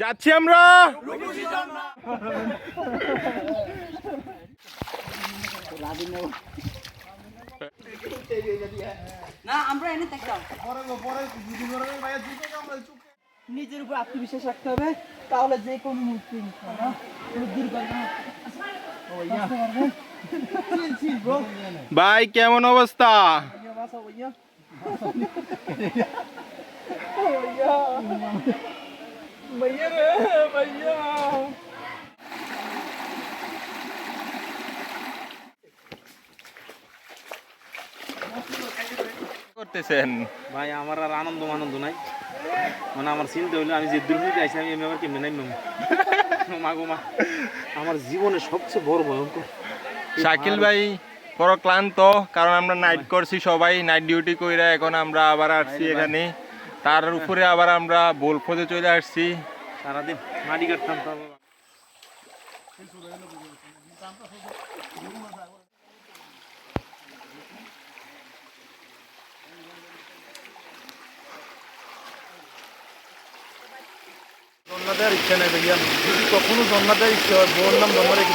যাচ্ছি আমরা। না আমরা এনে থাকতাম নিজের উপর আত্মবিশ্বাস রাখতে হবে তাহলে যে কোনো bro। ভাই কেমন অবস্থা? ভাইয়া, ভাইয়া। করতেছেন? ভাই আমার আর আনন্দ আনন্দ নাই। মানে আমার চিন্তা হইল আমি যে দুর্নীতি আইসি আমি এমনি আবার কেমনে নাই মা গো মা। আমার জীবনে সবচেয়ে বড় ভয়ঙ্কর। শাকিল ভাই বড় ক্লান্ত কারণ আমরা নাইট করছি সবাই নাইট ডিউটি কইরা এখন আমরা আবার আসছি এখানে। তার উপরে আবার আমরা বোলফোতে চলে আসছি। সারাদিন মাটি কাটতাম ইচ্ছা নেই ভাইয়া। যদি কখনো জন্না দেওয়ার ইচ্ছা হয় বোন নাম জন্ম রেখে